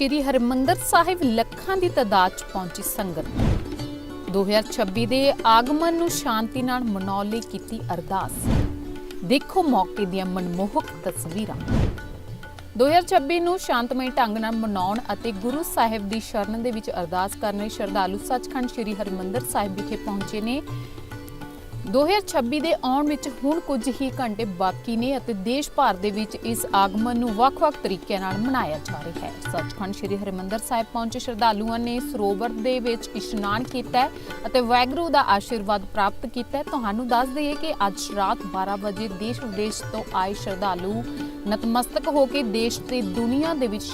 ਸ਼੍ਰੀ ਹਰਿਮੰਦਰ ਸਾਹਿਬ ਲੱਖਾਂ ਦੀ ਤਾਦਾਦ 'ਚ ਪਹੁੰਚੀ ਸੰਗਤ। 2026 ਦੇ ਆਗਮਨ ਨੂੰ ਸ਼ਾਂਤੀ ਨਾਲ ਮਨਾਉਣ ਲਈ ਕੀਤੀ ਅਰਦਾਸ। ਦੇਖੋ ਮੌਕੇ ਦੀਆਂ ਮਨਮੋਹਕ ਤਸਵੀਰਾਂ। 2026 ਨੂੰ ਸ਼ਾਂਤਮਈ ਢੰਗ ਨਾਲ ਮਨਾਉਣ ਅਤੇ ਗੁਰੂ ਸਾਹਿਬ ਦੀ ਸ਼ਰਨ ਦੇ ਵਿੱਚ ਅਰਦਾਸ ਕਰਨ ਲਈ ਸ਼ਰਧਾਲੂ ਸੱਚਖੰਡ ਸ੍ਰੀ ਹਰਿਮੰਦਰ ਸਾਹਿਬ ਵਿਖੇ ਪਹੁੰਚੇ ਨੇ। 2026 ਦੇ ਆਉਣ ਵਿੱਚ ਹੁਣ ਕੁਝ ਹੀ ਘੰਟੇ ਬਾਕੀ ਨੇ ਅਤੇ ਦੇਸ਼ ਭਰ ਦੇ ਵਿੱਚ ਇਸ ਆਗਮਨ ਨੂੰ ਵੱਖ-ਵੱਖ ਤਰੀਕਿਆਂ ਨਾਲ ਮਨਾਇਆ ਜਾ ਰਿਹਾ ਹੈ। ਸੱਚਖੰਡ ਸ੍ਰੀ ਹਰਿਮੰਦਰ ਸਾਹਿਬ ਪਹੁੰਚੇ ਸ਼ਰਧਾਲੂਆਂ ਨੇ ਸਰੋਵਰ ਦੇ ਵਿੱਚ ਇਸ਼ਨਾਨ ਕੀਤਾ ਅਤੇ ਵੈਗਰੂ ਦਾ ਆਸ਼ੀਰਵਾਦ ਪ੍ਰਾਪਤ ਕੀਤਾ ਤੁਹਾਨੂੰ ਦੱਸ ਦਈਏ ਕਿ ਅੱਜ ਰਾਤ 12 ਵਜੇ ਦੇਸ਼ ਵਿਦੇਸ਼ ਤੋਂ ਆਏ ਸ਼ਰਧਾਲੂ ਨਤਮਸਤਕ ਹੋ ਕੇ ਦੇਸ਼ ਤੇ ਦੁਨੀਆ ਦੇ ਵਿੱਚ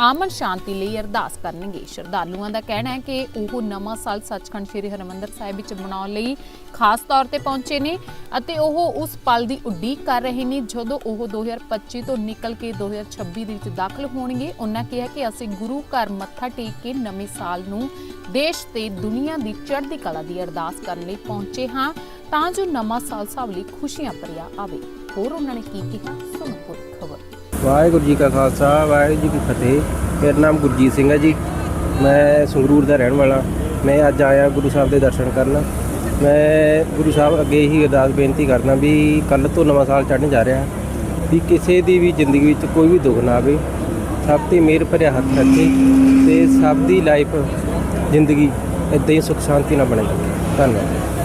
ਆਮਨ ਸ਼ਾਂਤੀ ਲਈ ਅਰਦਾਸ ਕਰਨਗੇ। ਸ਼ਰਧਾਲੂਆਂ ਦਾ ਕਹਿਣਾ ਹੈ ਕਿ ਉਹ ਨਵਾਂ ਸਾਲ ਸੱਚਖੰਡ ਸ੍ਰੀ ਹਰਿਮੰਦਰ ਸਾਹਿਬ ਵਿੱਚ ਮਨਾਉਣ ਲਈ ਖਾਸ ਤੌਰ ਤੇ ਪਹੁੰਚੇ ਨੇ ਅਤੇ ਉਹ ਉਸ ਪਲ ਦੀ ਉਡੀਕ ਕਰ ਰਹੇ ਨੇ। ਜਦੋਂ ਉਹ 2025 ਤੋਂ ਨਿਕਲ ਕੇ 2026 ਦੇ ਵਿੱਚ ਦਾਖਲ ਹੋਣਗੇ, ਉਹਨਾਂ ਕਿਹਾ ਕਿ ਅਸੀਂ ਗੁਰੂ ਘਰ ਮੱਥਾ ਟੇਕ ਕੇ ਨਵੇਂ ਸਾਲ ਨੂੰ ਦੇਸ਼ ਤੇ ਦੁਨੀਆ ਦੀ ਚੜ੍ਹਦੀ ਕਲਾ ਦੀ ਅਰਦਾਸ ਕਰਨ ਲਈ ਪਹੁੰਚੇ ਹਾਂ ਤਾਂ ਜੋ ਨਵਾਂ ਸਾਲ ਸਭ ਲਈ ਖੁਸ਼ੀਆਂ ਭਰਿਆ ਆਵੇ। ਹੋਰ ਉਹਨਾਂ ਨੇ ਕੀ ਕਿਹਾ? ਸੁਣੋ ਵਾਹਿਗੁਰੂ ਜੀ ਕਾ ਖਾਲਸਾ, ਵਾਹਿਗੁਰੂ ਜੀ ਕੀ ਫਤਿਹ। ਮੇਰਾ ਨਾਮ ਗੁਰਜੀਤ ਸਿੰਘ ਹੈ ਜੀ। ਮੈਂ ਸੰਗਰੂਰ ਦਾ ਰਹਿਣ ਵਾਲਾ। ਮੈਂ ਅੱਜ ਆਇਆ ਗੁਰੂ ਸਾਹਿਬ ਦੇ ਦਰਸ਼ਨ ਕਰਨ। ਮੈਂ ਗੁਰੂ ਸਾਹਿਬ ਅੱਗੇ ਹੀ ਅਰਦਾਸ ਬੇਨਤੀ ਕਰਦਾ ਵੀ ਕੱਲ ਤੋਂ ਨਵਾਂ ਸਾਲ ਚੜ੍ਹਨ ਜਾ ਰਿਹਾ ਵੀ ਕਿਸੇ ਦੀ ਵੀ ਜ਼ਿੰਦਗੀ ਵਿੱਚ ਕੋਈ ਵੀ ਦੁੱਖ ਨਾ ਆਵੇ। ਸਭ ਤੇ ਮਿਹਰ ਭਰਿਆ ਹੱਥ ਰੱਖੇ ਤੇ ਸਭ ਦੀ ਲਾਈਫ ਜ਼ਿੰਦਗੀ ਇਦਾਂ ਹੀ ਸੁਖ ਸ਼ਾਂਤੀ ਨਾਲ ਬਣੇ ਧੰਨਵਾਦ।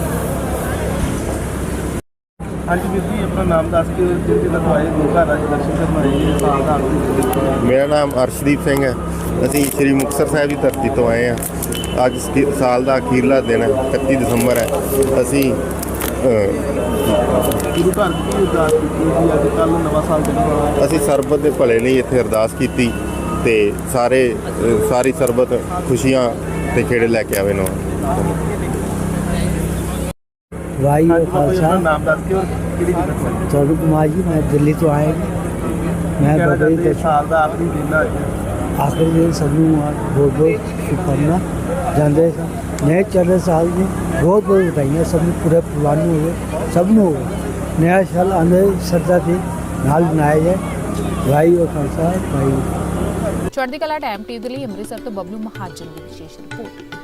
ਹਾਂਜੀ ਵੀਰ ਜੀ ਆਪਣਾ ਨਾਮ ਦੱਸ ਕੇ ਜਿਹੜੇ ਜਿਹੜਾ ਆਏ ਗੁਰੂ ਘਰ ਅੱਜ ਦਰਸ਼ਨ ਕਰਨ ਆਏ ਜੀ ਸਾਲ ਦਾ ਆਨੰਦ ਮੇਰਾ ਨਾਮ ਅਰਸ਼ਦੀਪ ਸਿੰਘ ਹੈ। ਅਸੀਂ ਸ੍ਰੀ ਮੁਕਤਸਰ ਸਾਹਿਬ ਦੀ ਧਰਤੀ ਤੋਂ ਆਏ ਹਾਂ। ਅੱਜ ਸਾਲ ਦਾ ਅਖੀਰਲਾ ਦਿਨ ਹੈ 31 ਦਸੰਬਰ ਹੈ। ਅਸੀਂ ਗੁਰੂ ਘਰ ਦੀ ਅਰਦਾਸ ਕੀਤੀ ਅੱਜ ਕੱਲ ਨਵਾਂ ਸਾਲ ਚੱਲਣਾ ਅਸੀਂ ਸਰਬਤ ਦੇ ਭਲੇ ਲਈ ਇੱਥੇ ਅਰਦਾਸ ਕੀਤੀ ਤੇ ਸਾਰੇ ਸਾਰੀ ਸਰਬਤ ਖੁਸ਼ੀਆਂ ਤੇ ਖੇੜੇ ਲੈ ਕੇ ਆਵੇ ਨੋ ਵਾਹਿਗੁਰੂ ਖਾਲਸਾ। ਨਾਮ ਦੱਸ ਕੇ ਔਰ ਕਿਹੜੀ ਦਿੱਕਤ ਹੈ ਸਵਰੂਪ ਕੁਮਾਰ ਜੀ ਮੈਂ ਦਿੱਲੀ ਤੋਂ ਆਏ ਮੈਂ ਬਾਬਾ ਜੀ ਦੇ ਸਾਲ ਦਾ ਆਖਰੀ ਦਿਨ ਹੈ ਆਖਰੀ ਦਿਨ ਸਭ ਨੂੰ ਬਹੁਤ ਬਹੁਤ ਸ਼ੁਭਕਾਮਨਾ। ਜਾਂਦੇ ਨਏ ਚੜ੍ਹਦੇ ਸਾਲ ਦੀ ਬਹੁਤ ਬਹੁਤ ਵਧਾਈਆਂ ਸਭ ਨੂੰ ਪੂਰੇ ਪਰਿਵਾਰ ਨੂੰ ਹੋਵੇ ਸਭ ਨੂੰ ਹੋਵੇ। ਨਇਆ ਸਾਲ ਆਂਦੇ ਸਰਦਾ ਦੇ ਨਾਲ ਮਨਾਇਆ ਜਾਏ। ਵਾਹਿਗੁਰੂ ਖਾਲਸਾ ਵਾਹਿਗੁਰੂ ਚੜ੍ਹਦੀ ਕਲਾ ਟਾਈਮ ਟੀਵੀ ਦੇ ਲਈ ਅੰਮ੍ਰਿਤਸਰ ਤੋਂ ਬਬਲੂ ਮਹਾਜਨ ਦੀ ਵਿਸ਼ੇਸ਼ ਰਿਪੋਰਟ।